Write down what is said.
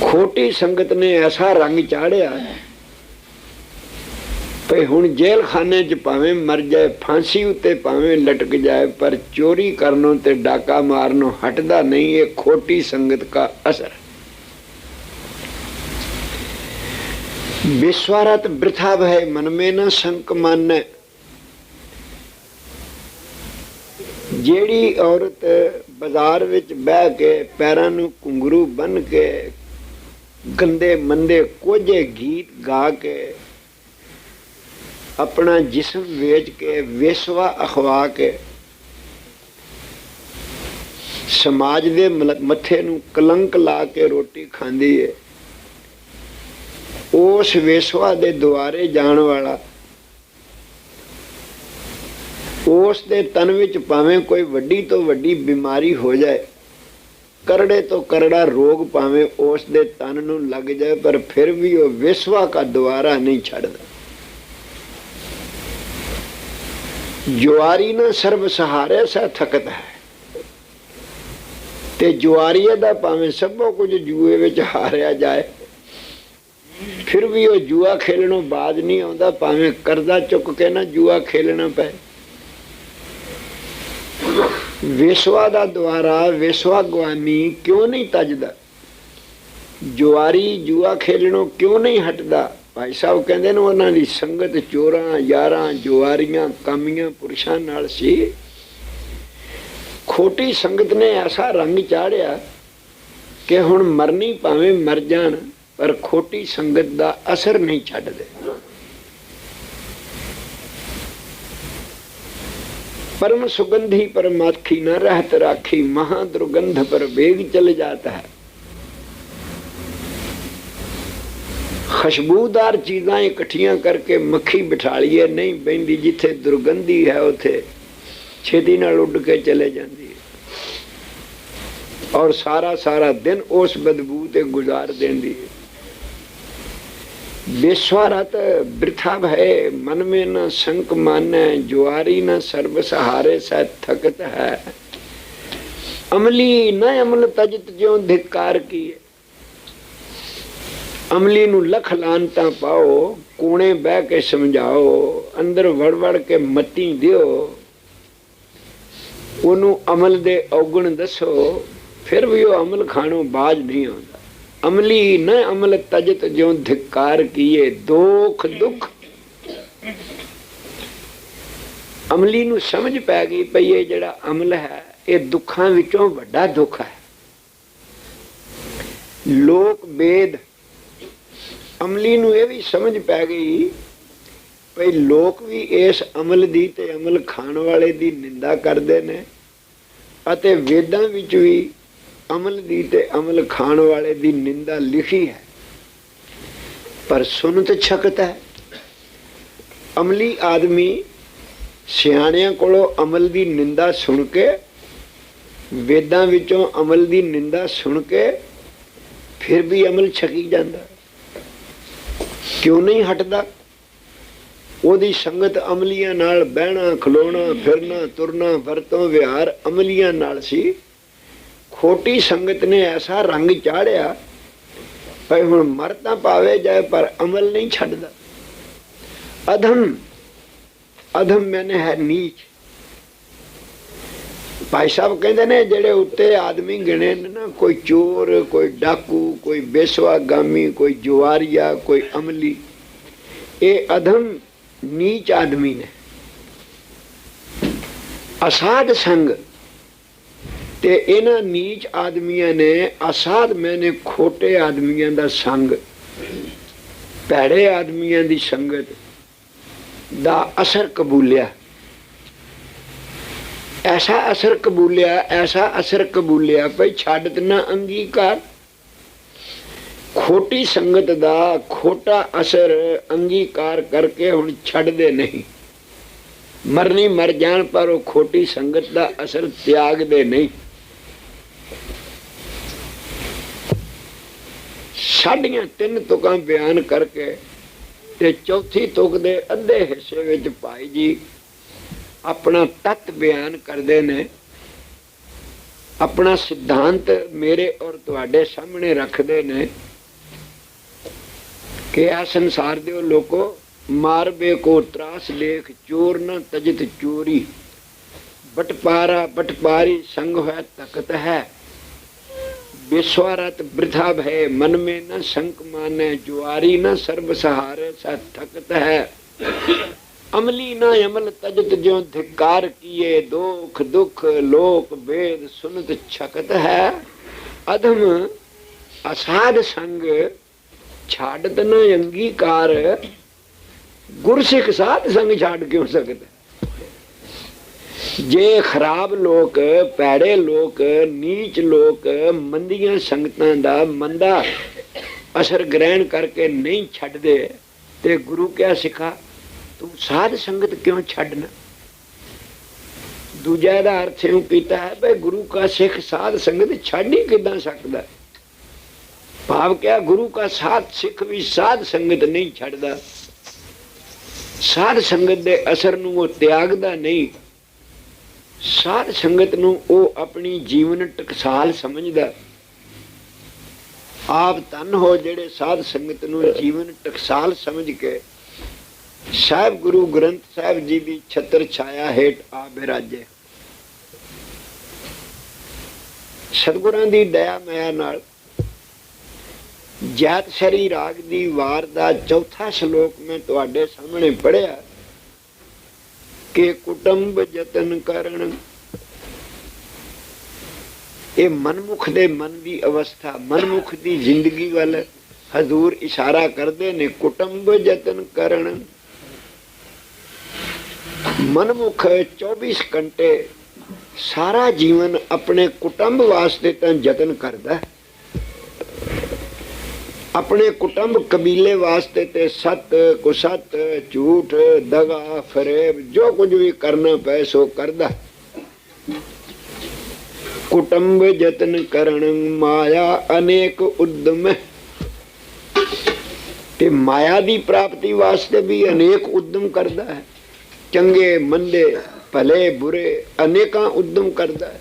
ਖੋਟੀ ਸੰਗਤ ਨੇ ਐਸਾ ਰੰਗ ਚਾੜਿਆ ਭਈ ਹੁਣ ਜੇਲ੍ਹ 'ਚ ਭਾਵੇਂ ਮਰ ਜਾਏ, ਫਾਂਸੀ ਉੱਤੇ ਭਾਵੇਂ ਲਟਕ ਜਾਏ, ਪਰ ਚੋਰੀ ਕਰਨੋਂ ਤੇ ਡਾਕਾ ਮਾਰਨੋਂ ਹਟਦਾ ਨਹੀਂ ਇਹ ਖੋਟੀ ਸੰਗਤ ਦਾ ਅਸਰ। ਵਿਸਵਾਰਤ ਬ੍ਰਿਥਾ ਭੈ ਮਨ ਮੇ ਨ ਸੰਕ ਮਾਨੈ। ਜਿਹੜੀ ਔਰਤ ਬਾਜ਼ਾਰ ਵਿੱਚ ਬਹਿ ਕੇ ਪੈਰਾਂ ਨੂੰ ਘੁੰਗਰੂ ਬੰਨ ਕੇ ਗੰਦੇ ਮੰਦੇ ਕੋਝੇ ਗੀਤ ਗਾ ਕੇ ਆਪਣਾ ਜਿਸਮ ਵੇਚ ਕੇ, ਵੇਸਵਾ ਅਖਵਾ ਕੇ ਸਮਾਜ ਦੇ ਮਲ- ਮੱਥੇ ਨੂੰ ਕਲੰਕ ਲਾ ਕੇ ਰੋਟੀ ਖਾਂਦੀ ਏ। ਉਸ ਵੇਸਵਾ ਦੇ ਦੁਆਰੇ ਜਾਣ ਵਾਲਾ, ਉਸ ਦੇ ਤਨ ਵਿੱਚ ਭਾਵੇਂ ਕੋਈ ਵੱਡੀ ਤੋਂ ਵੱਡੀ ਬਿਮਾਰੀ ਹੋ ਜਾਏ ਕਰੜੇ ਤੋਂ ਕਰੜਾ ਰੋਗ ਭਾਵੇਂ ਉਸ ਦੇ ਤਨ ਨੂੰ ਲੱਗ ਜਾਏ, ਪਰ ਫਿਰ ਵੀ ਉਹ ਵਿਸਵਾ ਕਾ ਦੁਆਰਾ ਨਹੀਂ ਛੱਡਦਾ। ਜੁਆਰੀ ਨਾ ਸਰਬ ਸਹਾਰੇ ਸਾ ਥਕਤ ਹੈ। ਤੇ ਜੁਆਰੀਏ ਦਾ ਭਾਵੇਂ ਸਭੋ ਕੁਝ ਜੂਏ ਵਿੱਚ ਹਾਰਿਆ ਜਾਏ, ਫਿਰ ਵੀ ਉਹ ਜੂਆ ਖੇਲਣੋਂ ਬਾਜ ਨਹੀਂ ਆਉਂਦਾ, ਭਾਵੇਂ ਕਰਜ਼ਾ ਚੁੱਕ ਕੇ ਨਾ ਜੂਆ ਖੇਲਣਾ ਪਏ। ਵਿਸਵਾ ਦਾ ਦੁਆਰਾ ਵਿਸਵਾ ਗਵਾਨੀ ਕਿਉਂ ਨਹੀਂ ਤਜਦਾ? ਜੁਆਰੀ ਜੂਆ ਖੇਲਣੋਂ ਕਿਉਂ ਨਹੀਂ ਹਟਦਾ? ਭਾਈ ਸਾਹਿਬ ਕਹਿੰਦੇ ਨੇ ਉਹਨਾਂ ਦੀ ਸੰਗਤ ਚੋਰਾਂ, ਯਾਰਾਂ, ਜੁਆਰੀਆਂ, ਕਾਮੀਆਂ, ਪੁਰਸ਼ਾਂ ਨਾਲ ਸੀ। ਖੋਟੀ ਸੰਗਤ ਨੇ ਐਸਾ ਰੰਗ ਚਾੜਿਆ ਕਿ ਹੁਣ ਮਰਨੀ ਭਾਵੇਂ ਮਰ ਜਾਣ, ਪਰ ਖੋਟੀ ਸੰਗਤ ਦਾ ਅਸਰ ਨਹੀਂ ਛੱਡਦੇ। परम सुगंधी पर माखी न रहत राखी महा दुर्गंध पर वेग चल जाता है ਖੁਸ਼ਬੂਦਾਰ ਚੀਜ਼ਾਂ ਇਕੱਠੀਆਂ ਕਰਕੇ ਮੱਖੀ ਬਿਠਾ ਲਈਏ ਨਹੀਂ ਬੈਂਦੀ ਜਿੱਥੇ ਦੁਰਗੰਧੀ ਹੈ ਉਥੇ ਛੇਤੀ ਨਾਲ ਉੱਡ ਕੇ ਚਲੇ ਜਾਂਦੀ ਹੈ ਔਰ ਸਾਰਾ ਸਾਰਾ ਦਿਨ ਉਸ ਬਦਬੂ ਤੇ ਗੁਜ਼ਾਰ ਦਿੰਦੀ ਹੈ ਵਿਸ਼ਵਰਤ ਬ੍ਰਿਥਾ ਭੈ ਮਨ ਮੇ ਨ ਸੰਕ ਮਾਨੈ, ਜੁਆਰੀ ਨ ਸਰਬ ਸਹਾਰੇ ਸਹਿ ਥਕਤ ਹੈ। ਅਮਲੀ ਨ ਅਮਲ ਤਜਤ ਜਿਉ ધિਕਾਰ ਕੀ ਅਮਲੀ ਨੂੰ ਲਖ ਲਾਂਤਾਂ ਪਾਓ, ਕੋਣੇ ਬਹਿ ਕੇ ਸਮਝਾਓ, ਅੰਦਰ ਵੜ ਵੜ ਕੇ ਮੱਤੀ ਦਿਓ। ਉਹਨੂੰ ਅਮਲ ਦੇ ਔਗਣ ਦੱਸੋ, ਫਿਰ ਵੀ ਉਹ ਅਮਲ ਖਾਣੋਂ ਬਾਜ ਨਹੀਂ ਆਉਂਦਾ। ਅਮਲੀ ਨ ਅਮਲ ਤਜਤ ਜਿਉ ધિਕਾਰ ਕੀਏ, ਦੋਖ ਦੁਖ। ਅਮਲੀ ਨੂੰ ਸਮਝ ਪੈ ਗਈ ਪਈ ਇਹ ਜਿਹੜਾ ਅਮਲ ਹੈ, ਇਹ ਦੁੱਖਾਂ ਵਿੱਚੋਂ ਵੱਡਾ ਦੁੱਖ ਹੈ। ਲੋਕ ਵੇਦ ਅਮਲੀ ਨੂੰ ਇਹ ਵੀ ਸਮਝ ਪੈ ਗਈ ਭਈ ਲੋਕ ਵੀ ਇਸ ਅਮਲ ਦੀ ਤੇ ਅਮਲ ਖਾਣ ਵਾਲੇ ਦੀ ਨਿੰਦਾ ਕਰਦੇ ਨੇ ਅਤੇ ਵੇਦਾਂ ਵਿੱਚ ਵੀ ਅਮਲ ਦੀ ਤੇ ਅਮਲ ਖਾਣ ਵਾਲੇ ਦੀ ਨਿੰਦਾ ਲਿਖੀ ਹੈ। ਪਰ ਸੁਣ ਤੇ ਛਕਤ ਹੈ। ਅਮਲੀ ਆਦਮੀ ਸਿਆਣਿਆਂ ਕੋਲੋਂ ਅਮਲ ਦੀ ਨਿੰਦਾ ਸੁਣ ਕੇ, ਵੇਦਾਂ ਵਿੱਚੋਂ ਅਮਲ ਦੀ ਨਿੰਦਾ ਸੁਣ ਕੇ ਫਿਰ ਵੀ ਅਮਲ ਛਕੀ ਜਾਂਦਾ। ਕਿਉਂ ਨਹੀਂ ਹਟਦਾ? ਉਹਦੀ ਸੰਗਤ ਅਮਲੀਆਂ ਨਾਲ ਬਹਿਣਾ, ਖਲੋਣਾ, ਫਿਰਨਾ, ਤੁਰਨਾ, ਵਰਤੋਂ, ਵਿਹਾਰ ਅਮਲੀਆਂ ਨਾਲ ਸੀ। ਖੋਟੀ ਸੰਗਤ ਨੇ ਐਸਾ ਰੰਗ ਚਾੜਿਆ ਭਈ ਹੁਣ ਮਰ ਤਾਂ ਪਾਵੇ ਜਾਏ, ਪਰ ਅਮਲ ਨਹੀਂ ਛੱਡਦਾ। ਅਧਮ ਅਧਮ ਮੈਨੇ ਹੈ ਨੀਚ। ਭਾਈ ਸਾਹਿਬ ਕਹਿੰਦੇ ਨੇ, ਜਿਹੜੇ ਉੱਤੇ ਆਦਮੀ ਗਿਣੇ ਨੇ ਨਾ, ਕੋਈ ਚੋਰ, ਕੋਈ ਡਾਕੂ, ਕੋਈ ਬੇਸਵਾ ਗਾਮੀ, ਕੋਈ ਜੁਆਰੀਆ, ਕੋਈ ਅਮਲੀ, ਇਹ ਅਧਮ ਨੀਚ ਆਦਮੀ ਨੇ। ਅਸਾਧ ਸੰਗ ਤੇ ਇਹਨਾਂ ਨੀਚ ਆਦਮੀਆਂ ਨੇ, ਅਸਾਧ ਮੈਨੇ ਖੋਟੇ ਆਦਮੀਆਂ ਦਾ ਸੰਗ, ਭੈੜੇ ਆਦਮੀਆਂ ਦੀ ਸੰਗਤ ਦਾ ਅਸਰ ਕਬੂਲਿਆ। ਐਸਾ ਅਸਰ ਕਬੂਲਿਆ, ਐਸਾ ਅਸਰ ਕਬੂਲਿਆ ਭਈ ਛੱਡ ਨਾ ਅੰਗੀਕਾਰ। ਖੋਟੀ ਸੰਗਤ ਦਾ ਖੋਟਾ ਅਸਰ ਅੰਗੀਕਾਰ ਕਰਕੇ ਹੁਣ ਛੱਡਦੇ ਨਹੀਂ। ਮਰਨੀ ਮਰ ਜਾਣ ਪਰ ਉਹ ਖੋਟੀ ਸੰਗਤ ਦਾ ਅਸਰ ਤਿਆਗਦੇ ਨਹੀਂ। ਸਾਡੀਆਂ ਤਿੰਨ ਤੁਕਾਂ ਬਿਆਨ ਕਰਕੇ ਤੇ ਚੌਥੀ ਤੁਕ ਦੇ ਅੱਧੇ ਹਿੱਸੇ ਵਿੱਚ ਭਾਈ ਜੀ ਆਪਣਾ ਤਤ ਬਿਆਨ ਕਰਦੇ ਨੇ। ਆਪਣਾ ਸਿਧਾਂਤ ਮੇਰੇ ਔਰ ਤੁਹਾਡੇ ਸਾਹਮਣੇ ਰੱਖਦੇ ਨੇ ਕਿ ਆ ਸੰਸਾਰ ਦੇ ਲੋਕੋ ਮਾਰਬੇ ਕੋ ਤਰਾਸ ਲੇਖ ਚੋਰ ਨਾ ਤਜਤ ਚੋਰੀ। ਬਟਪਾਰਾ ਬਟਪਾਰੀ ਸੰਗ ਹੈ ਤਖਤ ਹੈ। ਵਿਸਵਾਰਤ ਬ੍ਰਿਥਾ ਭੈ ਮਨ ਮੇ ਨ ਸੰਕ ਮਾਨੈ, ਜੁਆਰੀ ਨ ਸਰਬ ਸਹਾਰੇ ਸਾ ਥਕਤ ਹੈ। ਅਮਲੀ ਨਾ ਅਮਲ ਤਜਤ ਜਿਉ ધિਕਾਰ ਕੀਏ, ਦੁਖ ਦੁਖ ਲੋਕ ਵੇਦ ਸੁਨਤ ਛਕਤ ਹੈ। ਅਧਮ ਅਸਾਧ ਸੰਗ ਛਾੜਤ ਨ ਅੰਗੀਕਾਰ, ਗੁਰਸਿੱਖ ਸਾਧ ਸੰਗ ਛੱਡ ਕਿਉਂ ਸਕਦਾ? ਜੇ ਖਰਾਬ ਲੋਕ ਪੈੜੇ ਲੋਕ, ਨੀਚ ਲੋਕ ਮੰਦੀਆਂ ਸੰਗਤਾਂ ਦਾ ਮੰਦਾ ਅਸਰ ਗ੍ਰਹਿਣ ਕਰਕੇ ਨਹੀਂ ਛੱਡਦੇ, ਤੇ ਗੁਰੂ ਕਿਆ ਸਿਖਾ? ਤੂੰ ਸਾਧ ਸੰਗਤ ਕਿਉਂ ਛੱਡਣਾ? ਦੂਜਾ ਦਾ ਅਰਥ ਇਹ ਕੀਤਾ ਹੈ, ਬਈ ਗੁਰੂ ਕਾ ਸਿੱਖ ਸਾਧ ਸੰਗਤ ਛੱਡ ਹੀ ਕਿਦਾਂ ਸਕਦਾ? ਭਾਵ ਕਿਆ ਗੁਰੂ ਕਾ ਸਾਧ ਸਿੱਖ ਵੀ ਸਾਧ ਸੰਗਤ ਨਹੀਂ ਛੱਡਦਾ? ਸਾਧ ਸੰਗਤ ਦੇ ਅਸਰ ਨੂੰ ਉਹ ਤਿਆਗਦਾ ਨਹੀਂ। ਸਾਧ ਸੰਗਤ ਨੂੰ ਉਹ ਆਪਣੀ ਜੀਵਨ ਟਕਸਾਲ ਸਮਝਦਾ। ਆਪ ਤਨ ਹੋ ਜਿਹੜੇ ਸਾਧ ਸੰਗਤ ਨੂੰ ਜੀਵਨ ਟਕਸਾਲ ਸਮਝ ਕੇ ਸਾਹਿਬ ਗੁਰੂ ਗ੍ਰੰਥ ਸਾਹਿਬ ਜੀ ਦੀ ਛਤਰ ਛਾਇਆ ਹੇਠ ਆ ਬਿਰਾਜੇ। ਸਤਿਗੁਰਾਂ ਦੀ ਦਇਆ ਮਾਇਆ ਨਾਲ ਜਾਤ ਸ਼ਰੀ ਰਾਗ ਦੀ ਵਾਰ ਦਾ ਚੌਥਾ ਸ਼ਲੋਕ ਮੈਂ ਤੁਹਾਡੇ ਸਾਹਮਣੇ ਪੜਿਆ ਕਿ ਕੁਟੰਬ ਯਤਨ ਕਰਨ ਇਹ ਮਨਮੁਖ ਦੇ ਮਨ ਦੀ ਅਵਸਥਾ, ਮਨਮੁਖ ਦੀ ਜ਼ਿੰਦਗੀ ਵੱਲ ਹਜ਼ੂਰ ਇਸ਼ਾਰਾ ਕਰਦੇ ਨੇ, ਕੁਟੰਬ ਯਤਨ ਕਰਨ ਮਨਮੁਖ 24 ਘੰਟੇ ਸਾਰਾ ਜੀਵਨ ਆਪਣੇ ਕੁਟੰਬ ਵਾਸਤੇ ਤਾਂ ਯਤਨ ਕਰਦਾ ਹੈ। ਆਪਣੇ ਕੁਟੰਬ ਕਬੀਲੇ ਵਾਸਤੇ ਤੇ ਸਤ ਕੁਸਤ, ਝੂਠ, ਦਗਾ, ਫਰੇਬ, ਜੋ ਕੁਝ ਵੀ ਕਰਨਾ ਪਏ ਸੋ ਕਰਦਾ। ਕੁਟੰਬ ਯਤਨ ਕਰਨ ਮਾਇਆ ਅਨੇਕ ਉਦਮ ਤੇ ਮਾਇਆ ਦੀ ਪ੍ਰਾਪਤੀ ਵਾਸਤੇ ਵੀ ਅਨੇਕ ਉਦਮ ਕਰਦਾ ਹੈ। ਚੰਗੇ, ਮੰਦੇ, ਭਲੇ, ਬੁਰੇ ਅਨੇਕਾਂ ਉਦਮ ਕਰਦਾ ਹੈ।